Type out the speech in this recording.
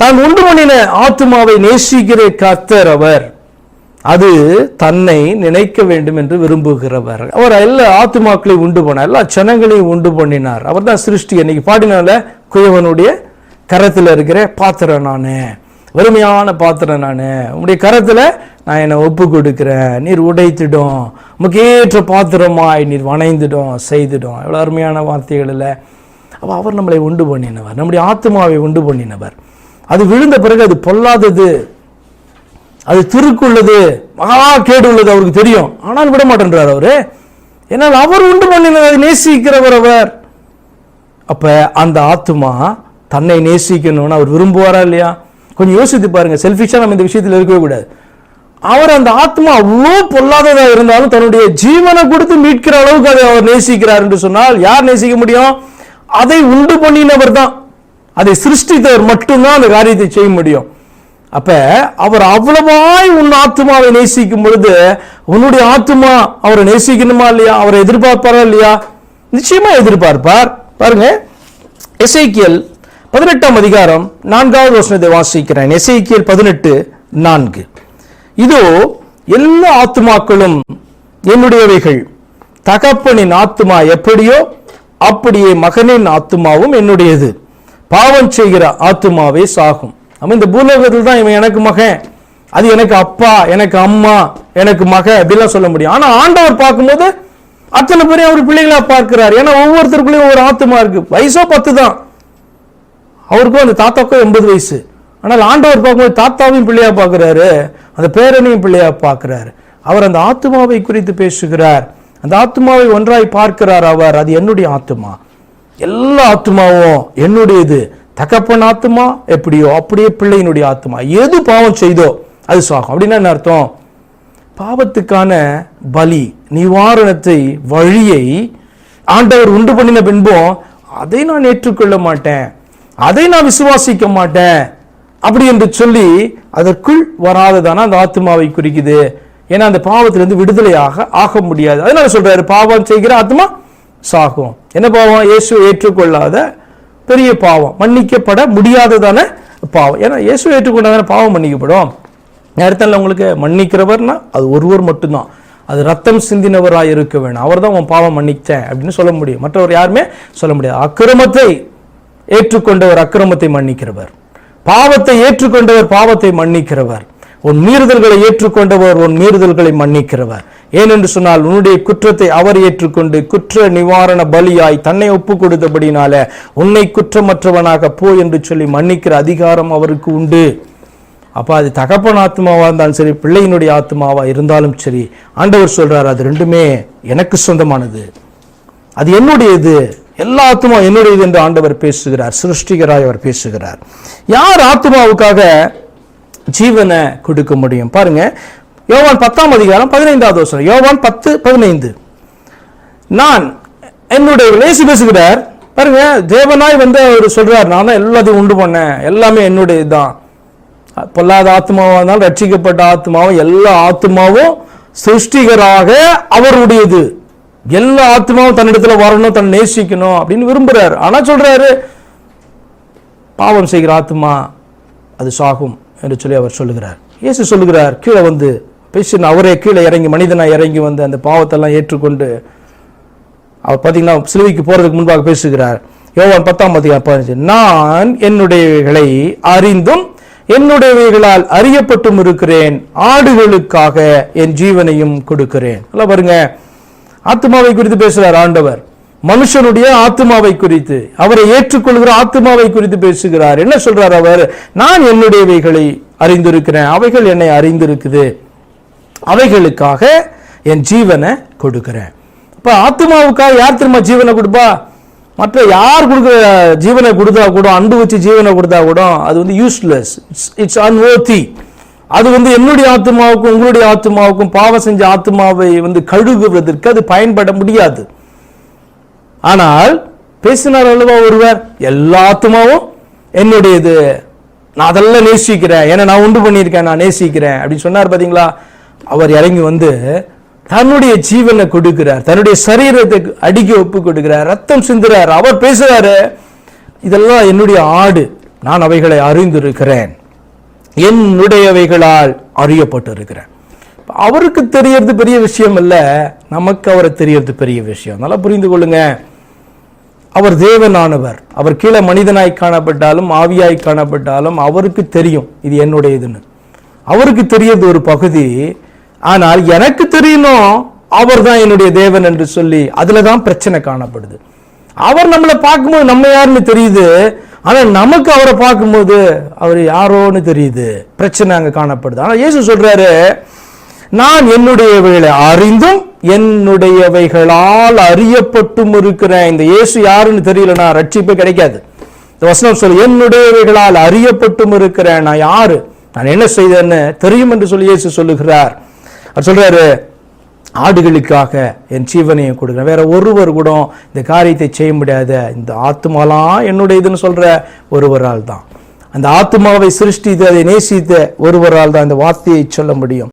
தான் உண்டு பண்ணின ஆத்துமாவை நேசிக்கிற கர்த்தர் அவர். அது தன்னை நினைக்க வேண்டும் என்று விரும்புகிறவர். அவர் எல்லா ஆத்துமாக்களையும் உண்டு பண்ணார் எல்லா ஜனங்களையும் உண்டு பண்ணினார். அவர் தான் சிருஷ்டி. இன்னைக்கு பாடினால குயவனுடைய கரத்தில் இருக்கிற பாத்திரம் நான். வறுமையான பாத்திரம் நான். உங்களுடைய கரத்தில் நான் என்னை ஒப்பு கொடுக்குறேன். நீர் உடைத்திடும். முக்கியற்ற பாத்திரமாய் நீர் வணைந்துடும் செய்திடும். எவ்வளோ அருமையான வார்த்தைகள் இல்லை. அப்போ அவர் நம்மளை உண்டு பண்ணினவர். நம்முடைய ஆத்மாவை உண்டு பண்ணினவர். அது விழுந்த பிறகு அது பொல்லாதது. அது திருக்குள்ளது. மகா கேடு உள்ளது அவருக்கு தெரியும். ஆனால் விட மாட்டேன்றார் அவரு. ஏன்னால் அவர் உண்டு பண்ணினதை நேசிக்கிறவர் அவர். அப்ப அந்த ஆத்மா தன்னை நேசிக்கணும்னு அவர் விரும்புவாரா இல்லையா? கொஞ்சம் யோசித்து பாருங்க. செல்ஃபிஷா நம்ம இந்த விஷயத்தில் இருக்கவே கூடாது. அவர் அந்த ஆத்மா அவ்வளோ பொல்லாததாக இருந்தாலும் தன்னுடைய ஜீவனை கொடுத்து மீட்கிற அளவுக்கு அதை அவர் நேசிக்கிறார் என்று சொன்னால் யார் நேசிக்க முடியும்? அதை உண்டு பண்ணினவர் தான் அதை சிருஷ்டித்தவர் மட்டும்தான் அந்த காரியத்தை செய்ய முடியும். அப்ப அவர் அவ்வளவாய் உன் ஆத்மாவை நேசிக்கும் பொழுது உன்னுடைய ஆத்மா அவரை நேசிக்கணுமா இல்லையா? அவரை எதிர்பார்ப்பாரா இல்லையா? நிச்சயமா எதிர்பார்ப்பார். பாருங்க எசைக்கியல் பதினெட்டாம் அதிகாரம் நான்காவது வசனத்தை வாசிக்கிறேன். எசைக்கியல் பதினெட்டு நான்கு. இதோ எல்லா ஆத்துமாக்களும் என்னுடையவைகள். தகப்பனின் ஆத்துமா எப்படியோ அப்படியே மகனின் ஆத்துமாவும் என்னுடையது. பாவம் செய்கிற ஆத்துமாவே சாகும். நம்ம இந்த பூலோகத்தில் தான் இவன் எனக்கு மகன் அது எனக்கு அப்பா எனக்கு அம்மா எனக்கு மக அப்படிலாம் சொல்ல முடியும். ஆனா ஆண்டவர் பார்க்கும்போது அத்தனை பேரையும் அவர் பிள்ளைகளா பார்க்கிறார். ஏன்னா ஒவ்வொருத்தருக்குள்ளேயும் ஒரு ஆத்துமா இருக்கு. வயசோ பத்து தான். அவருக்கும் அந்த தாத்தாக்கும் எண்பது வயசு. ஆனால் ஆண்டவர் பார்க்கும்போது தாத்தாவையும் பிள்ளையா பார்க்கிறாரு அந்த பேரனையும் பிள்ளையா பார்க்கிறாரு. அவர் அந்த ஆத்மாவை குறித்து பேசுகிறார். அந்த ஆத்மாவை ஒன்றாய் பார்க்கிறார் அவர். அது என்னுடைய ஆத்மா எல்லா ஆத்மாவும் என்னுடையது. தகப்பன் ஆத்மா எப்படியோ அப்படியே பிள்ளையினுடைய ஆத்மா எது பாவம் செய்தோ அது சாகும் அப்படின்னா என்ன அர்த்தம்? பாவத்துக்கான பலி நிவாரணத்தை வழியை ஆண்டவர் உண்டு பண்ணின பின்பும் அதை நான் ஏற்றுக்கொள்ள மாட்டேன். அதை நான் விசுவாசிக்க மாட்டேன். அப்படி என்று சொல்லி அதற்குள் வராததான அந்த ஆத்மாவை குறிக்குது. ஏன்னா அந்த பாவத்திலிருந்து விடுதலையாக ஆக முடியாது. அதனால சொல்றாரு பாவம் செய்கிற ஆத்மா சாகும். என்ன பாவம்? இயேசு ஏற்றுக்கொள்ளாத பெரிய பாவம். மன்னிக்கப்பட முடியாததான பாவம். ஏன்னா இயேசு ஏற்றுக்கொண்டாதான பாவம் மன்னிக்கப்படும். நேரத்தில் உங்களுக்கு மன்னிக்கிறவர்னா அது ஒருவர் மட்டும்தான். அது ரத்தம் சிந்தினவராக இருக்க வேணும். அவர் தான் உன் பாவம் மன்னிச்சேன் அப்படின்னு சொல்ல முடியும். மற்றவர் யாருமே சொல்ல முடியாது. அக்கிரமத்தை ஏற்றுக்கொண்டவர் அக்கிரமத்தை மன்னிக்கிறவர். பாவத்தை ஏற்றுக்கொண்டவர் பாவத்தை மன்னிக்கிறவர். உன் மீறுதல்களை ஏற்றுக்கொண்டவர் உன் மீறுதல்களை மன்னிக்கிறவர். ஏனென்று சொன்னால் உன்னுடைய குற்றத்தை அவர் ஏற்றுக்கொண்டு குற்ற நிவாரண பலியாய் தன்னை ஒப்பு கொடுத்தபடினால உன்னை குற்றமற்றவனாக போ என்று சொல்லி மன்னிக்கிற அதிகாரம் அவருக்கு உண்டு. அப்ப அது தகப்பன் ஆத்மாவா இருந்தாலும் சரி பிள்ளையினுடைய ஆத்மாவா இருந்தாலும் சரி ஆண்டவர் சொல்றார் அது ரெண்டுமே எனக்கு சொந்தமானது. அது என்னுடையது? எல்லா ஆத்மா என்னுடையது என்று ஆண்டவர் பேசுகிறார் சிருஷ்டிகராய் அவர் பேசுகிறார். யார் ஆத்மாவுக்காக ஜீவனை கொடுக்க முடியும்? பாருங்க யோவான் பத்தாம் அதிகாரம் பதினைந்தாவது வசனம். யோவான் பத்து பதினைந்து. நான் என்னுடைய லேசி பேசுகிறார். பாருங்க தேவனாய் வந்து அவர் சொல்றார் நான் தான் எல்லாத்தையும் உண்டு பண்ணேன். எல்லாமே என்னுடைய தான் பொல்லாத ஆத்மாவாக இருந்தாலும் ரட்சிக்கப்பட்ட ஆத்மாவும் எல்லா ஆத்மாவும் சிருஷ்டிகராக அவருடையது. எல்லா ஆத்மாவும் தன்னிடத்துல வரணும் தன்னை நேசிக்கணும் அப்படின்னு விரும்புறாரு. ஆனா சொல்றாரு பாவம் செய்கிற ஆத்மா அது சாகும் என்று சொல்லி அவர் சொல்லுகிறார். இயேசு சொல்லுகிறார் கீழே வந்து பேசின அவரே கீழே இறங்கி மனிதனாக இறங்கி வந்து அந்த பாவத்தெல்லாம் ஏற்றுக்கொண்டு அவர் பார்த்தீங்கன்னா சிலுவைக்கு போகிறதுக்கு முன்பாக பேசுகிறார். யோவான் பத்தாம் அதிகாரம் பதினஞ்சு. நான் என்னுடையவைகளை அறிந்தும் என்னுடையவைகளால் அறியப்பட்டும் இருக்கிறேன். ஆடுகளுக்காக என் ஜீவனையும் கொடுக்கிறேன். நல்லா பாருங்க. ஆத்மாவை குறித்து பேசுகிறார் ஆண்டவர். மனுஷனுடைய ஆத்மாவை குறித்து அவரை ஏற்றுக்கொள்கிற ஆத்மாவை குறித்து பேசுகிறார். என்ன சொல்றார் அவர்? நான் என்னுடையவைகளை அறிந்திருக்கிறேன். அவைகள் என்னை அறிந்திருக்குது. அவைகளுக்காக என் ஜீவனை கொடுக்குறேன். இப்போ ஆத்மாவுக்காக யார் திரும்ப ஜீவனை கொடுப்பா? மற்ற யார் கொடுக்குற ஜீவனை கொடுத்தா கூட அன்பு வச்சு ஜீவனை கொடுத்தா கூட அது வந்து யூஸ்லெஸ் இட்ஸ் அன்வர்த்தி அது வந்து என்னுடைய ஆத்மாவுக்கும் உங்களுடைய ஆத்மாவுக்கும் பாவம் செஞ்ச ஆத்மாவை வந்து கழுகுவதற்கு அது பயன்பட முடியாது. ஆனால் பேசினார் அல்லவா ஒருவர் எல்லா ஆத்மாவும் என்னுடையது. நான் அதெல்லாம் நேசிக்கிறேன். ஏன்னா நான் உண்டு பண்ணியிருக்கேன் நான் நேசிக்கிறேன். அப்படின்னு சொன்னார் பார்த்தீங்களா அவர் இறங்கி வந்து தன்னுடைய ஜீவனை கொடுக்கிறார். தன்னுடைய சரீரத்தை அடிக்க ஒப்பு கொடுக்கிறார். ரத்தம் சிந்துறார் அவர் பேசுகிறாரு இதெல்லாம் என்னுடைய ஆடு. நான் அவைகளை அறிந்திருக்கிறேன். என்னுடையவைகளால் அறியப்பட்டிருக்கிறேன். அவருக்கு தெரியறது பெரிய விஷயம் இல்லை நமக்கு அவரை தெரியறது பெரிய விஷயம். நல்லா புரிந்து கொள்ளுங்க. அவர் தேவனானவர். அவர் கீழே மனிதனாய் காணப்பட்டாலும் ஆவியாய் காணப்பட்டாலும் அவருக்கு தெரியும் இது என்னுடையதுன்னு. அவருக்கு தெரியறது ஒரு பகுதி ஆனால் எனக்கு தெரியணும் அவர் தான் என்னுடைய தேவன் என்று சொல்லி அதில் தான் பிரச்சனை காணப்படுது. அவர் நம்மளை பார்க்கும்போது நம்ம யாருன்னு தெரியுது ஆனால் நமக்கு அவரை பார்க்கும்போது அவர் யாரோன்னு தெரியுது. பிரச்சனை அங்கே காணப்படுது. ஆனால் இயேசு சொல்றாரு நான் என்னுடையவைகளை அறிந்தும் என்னுடையவைகளால் அறியப்பட்டும் இருக்கிறேன். இந்த இயேசு யாருன்னு தெரியலனா ரட்சிப்பே கிடைக்காது. இந்த வசனம் சொல்லு என்னுடையவைகளால் அறியப்பட்டும் இருக்கிறேன். நான் யாரு? நான் என்ன செய்தேன்னு தெரியும் என்று சொல்லி இயேசு சொல்லுகிறார். அவர் சொல்றாரு ஆடுகளுக்காக என் ஜீவனையும் கொடுக்குறேன். வேற ஒருவர் கூட இந்த காரியத்தை செய்ய முடியாத இந்த ஆத்மாலாம் என்னுடையதுன்னு சொல்ற ஒருவரால் தான் அந்த ஆத்மாவை சிருஷ்டித்து அதை நேசித்த ஒருவரால் தான் இந்த வார்த்தையை சொல்ல முடியும்.